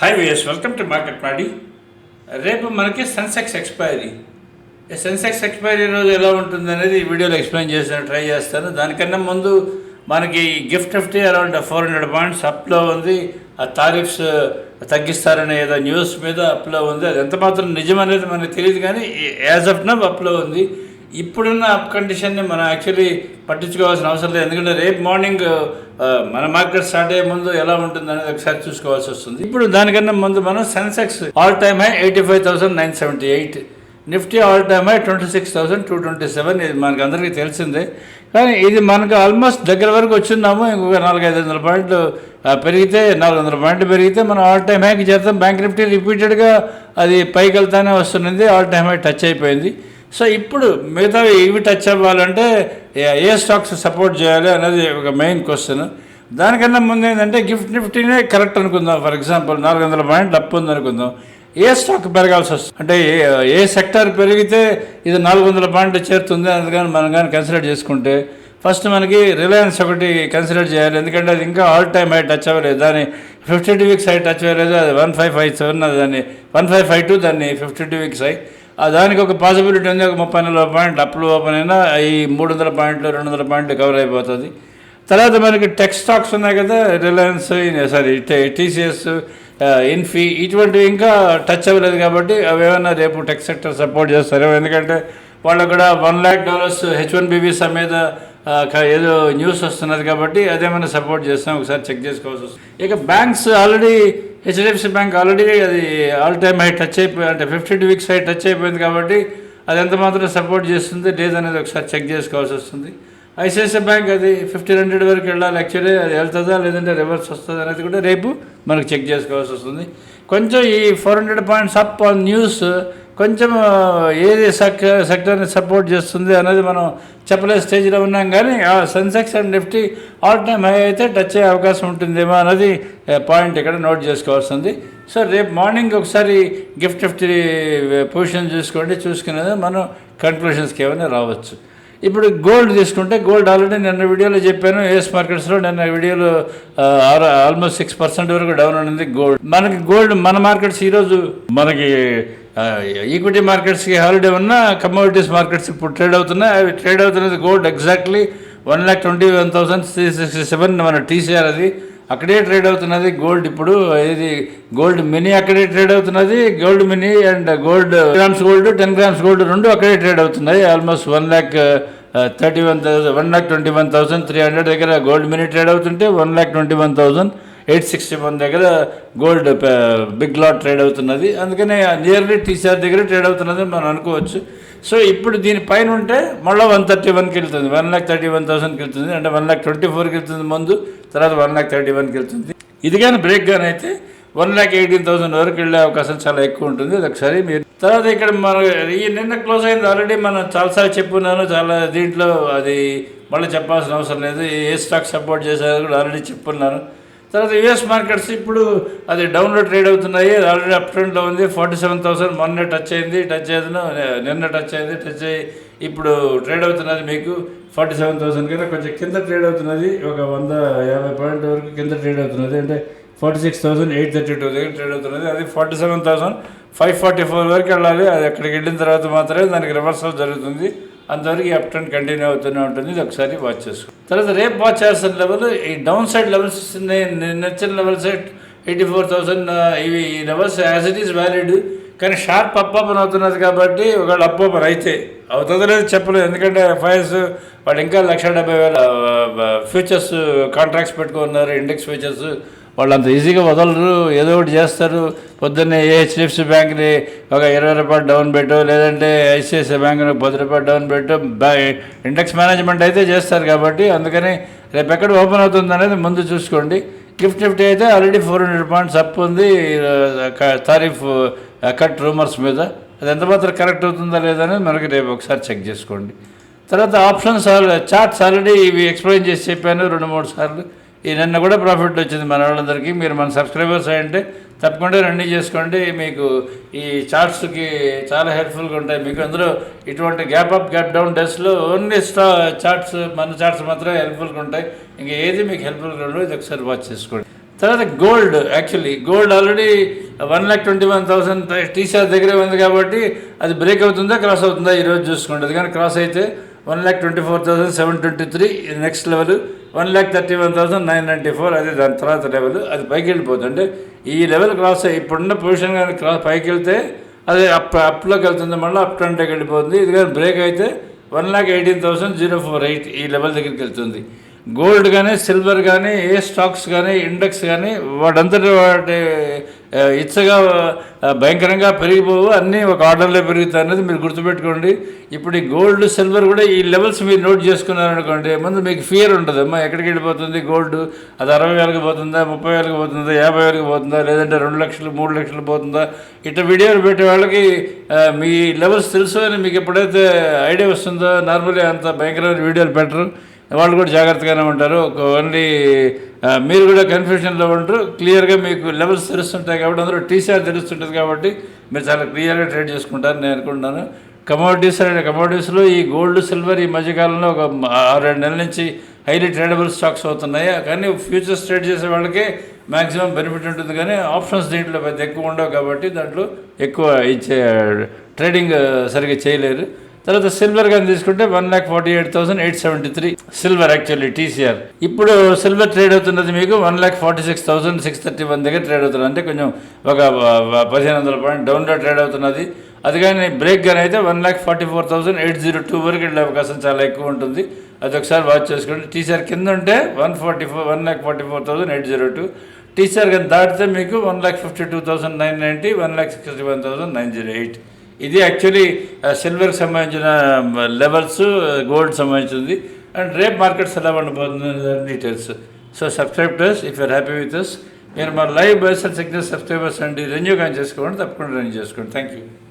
Hi VS welcome to market మాడి రేపు మనకి సెన్సెక్స్ ఎక్స్పైరీ సెన్సెక్స్ ఎక్స్పైరీ రోజు ఎలా ఉంటుంది అనేది ఈ వీడియోలో ఎక్స్ప్లెయిన్ చేస్తాను ట్రై చేస్తాను. దానికన్నా ముందు మనకి GIFT fifty around four hundred points అప్లో ఉంది. ఆ తారీఫ్స్ తగ్గిస్తారనే ఏదో న్యూస్ మీద అప్లో ఉంది. అది ఎంత మాత్రం నిజం అనేది మనకు తెలియదు కానీ యాజ్ ఆఫ్ నవ్ అప్లో ఉంది. ఇప్పుడున్న అప్ కండిషన్ని మనం యాక్చువల్లీ పట్టించుకోవాల్సిన అవసరం లేదు. ఎందుకంటే రేపు మార్నింగ్ మన మార్కెట్ స్టార్ట్ అయ్యే ముందు ఎలా ఉంటుంది అనేది ఒకసారి చూసుకోవాల్సి వస్తుంది. ఇప్పుడు దానికన్నా ముందు మనం Sensex all time high eighty five thousand nine seventy eight Nifty all time high twenty six thousand two twenty seven ఇది మనకు అందరికీ తెలిసిందే. కానీ ఇది మనకు ఆల్మోస్ట్ దగ్గర వరకు వచ్చిన్నాము ఇంకొక నాలుగు ఐదు వందల పాయింట్లు పెరిగితే నాలుగు వందల పాయింట్లు పెరిగితే మనం ఆల్ టైమ్ హైకి చేద్దాం. బ్యాంక్ నిఫ్టీ రిపీటెడ్గా అది పైకి వెళ్తానే వస్తున్నది. ఆల్ టైమ్ హై టచ్ అయిపోయింది. సో ఇప్పుడు మిగతా ఇవి టచ్ అవ్వాలంటే ఏ- స్టాక్స్ సపోర్ట్ చేయాలి అనేది ఒక మెయిన్ క్వశ్చన్ దానికన్నా ముందు ఏంటంటే గిఫ్ట్ నిఫ్టీనే కరెక్ట్ అనుకుందాం. ఫర్ ఎగ్జాంపుల్ నాలుగు వందల పాయింట్లు అప్పు ఉంది అనుకుందాం ఏ స్టాక్ పెరగాల్సి వస్తుంది? అంటే ఏ ఏ సెక్టర్ పెరిగితే ఇది నాలుగు వందల పాయింట్లు చేరుతుంది అందుకని మనం కానీ కన్సిడర్ చేసుకుంటే ఫస్ట్ మనకి రిలయన్స్ ఒకటి కన్సిడర్ చేయాలి. ఎందుకంటే అది ఇంకా ఆల్ టైమ్ హై టచ్ అవ్వలేదు. దాన్ని fifty two weeks high touch అవ్వలేదు. అది వన్ ఫైవ్ ఫైవ్ సెవెన్ దాన్ని వన్ ఫైవ్ ఫైవ్ టూ దాన్ని ఫిఫ్టీ టూ వీక్స్ హై దానికి ఒక పాసిబిలిటీ ఉంది. ఒక ముప్పై నలభై పాయింట్లు అప్లు ఓపెన్ అయినా ఈ మూడు వందల పాయింట్లు రెండు వందల పాయింట్లు కవర్ అయిపోతుంది. తర్వాత మనకి టెక్ స్టాక్స్ ఉన్నాయి కదా రిలయన్స్ సారీ టీసీఎస్ ఇన్ఫీ ఇటువంటివి ఇంకా టచ్ అవ్వలేదు కాబట్టి అవి ఏమైనా రేపు టెక్ సెక్టర్ సపోర్ట్ చేస్తారు ఎందుకంటే వాళ్ళకు కూడా one lakh dollars H one B మీద ఏదో న్యూస్ వస్తున్నది కాబట్టి అదేమైనా సపోర్ట్ చేస్తాం. ఒకసారి చెక్ చేసుకోవాల్సి వస్తుంది. ఇక banks already HDFC bank already అది ఆల్ టైమ్ హై టచ్ అయిపోయి అంటే fifty two weeks high touch అయిపోయింది కాబట్టి అది ఎంత మాత్రం సపోర్ట్ చేస్తుంది? లేదనేది ఒకసారి చెక్ చేసుకోవాల్సి వస్తుంది. ఐసిఐసిఐ బ్యాంక్ అది ఫిఫ్టీన్ హండ్రెడ్ వరకు వెళ్ళాలి యాక్చువల్లీ అది వెళ్తుందా లేదంటే రివర్స్ వస్తుందా అనేది కూడా రేపు మనకు చెక్ చేసుకోవాల్సి వస్తుంది. కొంచెం ఈ four hundred points up on news కొంచెం ఏది సెక్ సెక్టర్ని సపోర్ట్ చేస్తుంది అనేది మనం చెప్పలే స్టేజ్లో ఉన్నాం కానీ ఆ Sensex and Nifty all time high అయితే టచ్ అయ్యే అవకాశం ఉంటుందేమో అన్నది పాయింట్ ఇక్కడ నోట్ చేసుకోవాల్సింది. సో రేపు మార్నింగ్ ఒకసారి గిఫ్ట్ నిఫ్టీ పొజిషన్ చూసుకోండి. చూసుకునేది మనం కన్క్లూషన్స్కి ఏమైనా రావచ్చు. ఇప్పుడు గోల్డ్ తీసుకుంటే గోల్డ్ ఆల్రెడీ నిన్న వీడియోలో చెప్పాను. యూఎస్ మార్కెట్స్లో నిన్న వీడియోలో ఆల్మోస్ట్ సిక్స్ పర్సెంట్ వరకు డౌన్ ఉంది గోల్డ్. మనకి గోల్డ్ మన మార్కెట్స్ ఈరోజు మనకి ఈక్విటీ మార్కెట్స్కి హాలిడే ఉన్న కమోడిటీస్ మార్కెట్స్ ఇప్పుడు ట్రేడ్ అవుతున్నాయి. అవి ట్రేడ్ అవుతున్నది gold exactly one lakh twenty one thousand three sixty seven మన టీసీఆర్ అది. అక్కడే ట్రేడ్ అవుతున్నది గోల్డ్ ఇప్పుడు. ఇది గోల్డ్ మినీ అక్కడే ట్రేడ్ అవుతున్నది. Gold mini and gold grams gold ten grams gold రెండు అక్కడే ట్రేడ్ అవుతున్నాయి. Almost one lakh thirty one thousand one lakh twenty one thousand three hundred దగ్గర గోల్డ్ మినీ ట్రేడ్ అవుతుంటే one lakh twenty one thousand eight sixty one దగ్గర gold big lot trade అవుతున్నది. అందుకనే nearly TCR దగ్గర trade అవుతున్నది మనం అనుకోవచ్చు. So ఇప్పుడు దీనిపైన ఉంటే మళ్ళీ వన్ థర్టీ వన్కి వెళ్తుంది. వన్ ల్యాక్ థర్టీ వన్ థౌసండ్కి వెళ్తుంది. అంటే వన్ ల్యాక్ ట్వంటీ ఫోర్కి వెళ్తుంది ముందు. తర్వాత వన్ ల్యాక్ థర్టీ వన్కి వెళ్తుంది. ఇది కానీ బ్రేక్ కానీ అయితే వన్ ల్యాక్ ఎయిటీన్ థౌసండ్ వరకు వెళ్ళే అవకాశం చాలా ఎక్కువ ఉంటుంది. అది ఒకసారి మీరు తర్వాత ఇక్కడ మన ఈ నిన్న క్లోజ్ అయింది ఆల్రెడీ మనం చాలాసార్లు చెప్పున్నాను. చాలా దీంట్లో అది మళ్ళీ చెప్పాల్సిన అవసరం లేదు. ఏ స్టాక్ సపోర్ట్ చేశారో కూడా ఆల్రెడీ చెప్పున్నాను. తర్వాత యుఎస్ మార్కెట్స్ ఇప్పుడు అది డౌన్లో ట్రేడ్ అవుతున్నాయి. ఆల్రెడీ అప్ ట్రెండ్లో ఉంది. ఫార్టీ సెవెన్ థౌసండ్ మొన్న టచ్ అయింది. టచ్ అయ్యేది నిన్న టచ్ అయింది. టచ్ అయ్యి ఇప్పుడు ట్రేడ్ అవుతున్నది మీకు ఫార్టీ సెవెన్ థౌసండ్ కన్నా కొంచెం కింద ట్రేడ్ అవుతున్నది. ఒక వంద యాభై పాయింట్ వరకు కింద ట్రేడ్ అవుతున్నది. అంటే forty six thousand eight thirty two దగ్గర ట్రేడ్ అవుతున్నది. అది forty seven thousand. Five forty four వరకు వెళ్ళాలి. అది అక్కడికి వెళ్ళిన తర్వాత మాత్రమే దానికి రివర్సల్ జరుగుతుంది. అంతవరకు ఈ అప్ ట్రెండ్ కంటిన్యూ అవుతూనే ఉంటుంది. ఇది ఒకసారి వాచ్ చేసుకో. తర్వాత రేపు వాచ్ చేస్తున్న లెవెల్ ఈ డౌన్ సైడ్ లెవెల్స్ నచ్చిన లెవెల్స్ ఎయిటీ ఫోర్ థౌసండ్ ఇవి ఈ levels as it is valid కానీ షార్ప్ అప్ ఓపెన్ అవుతున్నది కాబట్టి ఒకవేళ అప్ ఓపెన్ అయితే అవుతుందో లేదు చెప్పలేదు ఎందుకంటే ఎఫ్ఐఎస్ వాళ్ళు ఇంకా లక్ష డెబ్బై వేల ఫ్యూచర్స్ కాంట్రాక్ట్స్ పెట్టుకున్నారు ఇండెక్స్ ఫ్యూచర్స్ వాళ్ళు అంత ఈజీగా వదలరు. ఏదో ఒకటి చేస్తారు. పొద్దున్నే ఏ హెచ్డిఎఫ్సి బ్యాంక్ని ఒక ఇరవై రూపాయలు డౌన్ పెట్టు లేదంటే ఐసిఐసిఐ బ్యాంక్ని పది రూపాయలు డౌన్ పెట్టు బ్యా ఇండెక్స్ మేనేజ్మెంట్ అయితే చేస్తారు కాబట్టి అందుకని రేపు ఎక్కడ ఓపెన్ అవుతుంది అనేది ముందు చూసుకోండి. గిఫ్ట్ నిఫ్టీ అయితే already four hundred points up ఉంది. తారీఫ్ కట్ రూమర్స్ మీద. అది ఎంత మాత్రం కరెక్ట్ అవుతుందా లేదా అనేది మనకి రేపు ఒకసారి చెక్ చేసుకోండి. తర్వాత ఆప్షన్స్ చార్ట్స్ ఆల్రెడీ ఇవి ఎక్స్ప్లెయిన్ చేసి చెప్పాను రెండు మూడు సార్లు. నిన్న కూడా ప్రాఫిట్ వచ్చింది మన వాళ్ళందరికీ. మీరు మన సబ్స్క్రైబర్స్ అయ్యంటే తప్పకుండా రన్నీ చేసుకోండి. మీకు ఈ చార్ట్స్కి చాలా హెల్ప్ఫుల్గా ఉంటాయి. మీకు అందులో ఇటువంటి గ్యాప్ అప్ గ్యాప్ డౌన్ డేస్లో ఓన్లీ స్టా చార్ట్స్ మన చార్ట్స్ మాత్రమే హెల్ప్ఫుల్గా ఉంటాయి. ఇంకా ఏది మీకు హెల్ప్ఫుల్గా ఉండదు ఇది ఒకసారి వాచ్ చేసుకోండి. తర్వాత gold actually gold already one lakh twenty one thousand T shirt దగ్గరే ఉంది కాబట్టి అది బ్రేక్ అవుతుందా క్రాస్ అవుతుందా ఈరోజు చూసుకోండి అది కానీ క్రాస్ అయితే one lakh twenty four thousand seven twenty three next level one lakh thirty one thousand nine ninety four అది దాని తర్వాత లెవెల్ అది పైకి వెళ్ళిపోతుంది ఈ లెవెల్ క్రాస్ అయ్యి ఇప్పుడున్న పొజిషన్ కానీ క్రాస్ పైకి వెళ్తే అది అప్ అప్లోకి వెళ్తుంది మళ్ళీ అప్ ట్వంటీకి వెళ్ళిపోతుంది. ఇది కానీ బ్రేక్ అయితే one lakh eighteen thousand zero four eight ఈ లెవెల్ దగ్గరికి వెళ్తుంది. గోల్డ్ కానీ సిల్వర్ కానీ ఏ స్టాక్స్ కానీ ఇండెక్స్ కానీ వాడంతటి వాటి ఇచ్చగా భయంకరంగా పెరిగిపోవు. అన్నీ ఒక ఆర్డర్లో పెరుగుతాయి అనేది మీరు గుర్తుపెట్టుకోండి. ఇప్పుడు ఈ గోల్డ్ సిల్వర్ కూడా ఈ లెవెల్స్ మీరు నోట్ చేసుకున్నారనుకోండి ముందు మీకు ఫియర్ ఉంటుంది అమ్మా ఎక్కడికి వెళ్ళిపోతుంది గోల్డ్? అది అరవై వేలకు పోతుందా ముప్పై వేలకు పోతుందా యాభై వేలకు పోతుందా లేదంటే రెండు లక్షలు మూడు లక్షలు పోతుందా? ఇట్లా వీడియోలు పెట్టే వాళ్ళకి మీ లెవెల్స్ తెలుసు అని మీకు ఎప్పుడైతే ఐడియా వస్తుందో నార్మల్గా అంత భయంకరమైన వీడియోలు పెట్టరు. వాళ్ళు కూడా జాగ్రత్తగానే ఉంటారు. ఓన్లీ మీరు కూడా కన్ఫ్యూషన్లో ఉంటారు. క్లియర్గా మీకు లెవెల్స్ తెలుస్తుంటాయి కాబట్టి అందరూ టీసీఆర్ తెలుస్తుంటుంది కాబట్టి మీరు చాలా క్లియర్గా ట్రేడ్ చేసుకుంటారని నేను అనుకుంటున్నాను. కమోడిటీస్ అనే కమోడిటీస్లో ఈ గోల్డ్ సిల్వర్ ఈ మధ్యకాలంలో ఒక ఆరేడు నెలల నుంచి హైలీ ట్రేడబుల్ స్టాక్స్ అవుతున్నాయి. కానీ ఫ్యూచర్స్ ట్రేడ్ చేసే వాళ్ళకే మ్యాక్సిమం బెనిఫిట్ ఉంటుంది కానీ ఆప్షన్స్ దీంట్లో పెద్ద ఎక్కువ ఉండవు కాబట్టి దాంట్లో ఎక్కువ ఇచ్చే ట్రేడింగ్ సరిగ్గా చేయలేరు. తర్వాత సిల్వర్ కానీ తీసుకుంటే one lakh forty eight thousand eight seventy three. Silver actually TCR. ఇప్పుడు సిల్వర్ ట్రేడ్ అవుతున్నది మీకు one lakh forty six thousand six thirty one దగ్గర ట్రేడ్ అవుతున్నది. అంటే కొంచెం ఒక పదిహేను వందల పాయింట్ డౌన్లో ట్రేడ్ అవుతున్నది. అది కానీ బ్రేక్ కానీ అయితే one lakh forty four thousand eight zero two వరకు వెళ్ళే అవకాశం చాలా ఎక్కువ ఉంటుంది. అది ఒకసారి వాచ్ చేసుకోండి. టీసీఆర్ కింద ఉంటే one forty four one lakh forty four thousand eight zero two. TCR కానీ దాటితే మీకు one lakh fifty two thousand nine ninety one lakh sixty one thousand nine zero eight. ఇది యాక్చువల్లీ సిల్వర్ uh, సంబంధించిన um, levels gold uh, సంబంధించింది. And రేప్ markets ఎలా ఉండబోతుంది details so subscribe if you're happy with us మీరు మా live buys and signal subscribers అండి. Renew కానీ చేసుకోండి తప్పకుండా రెన్యూ చేసుకోండి. Thank you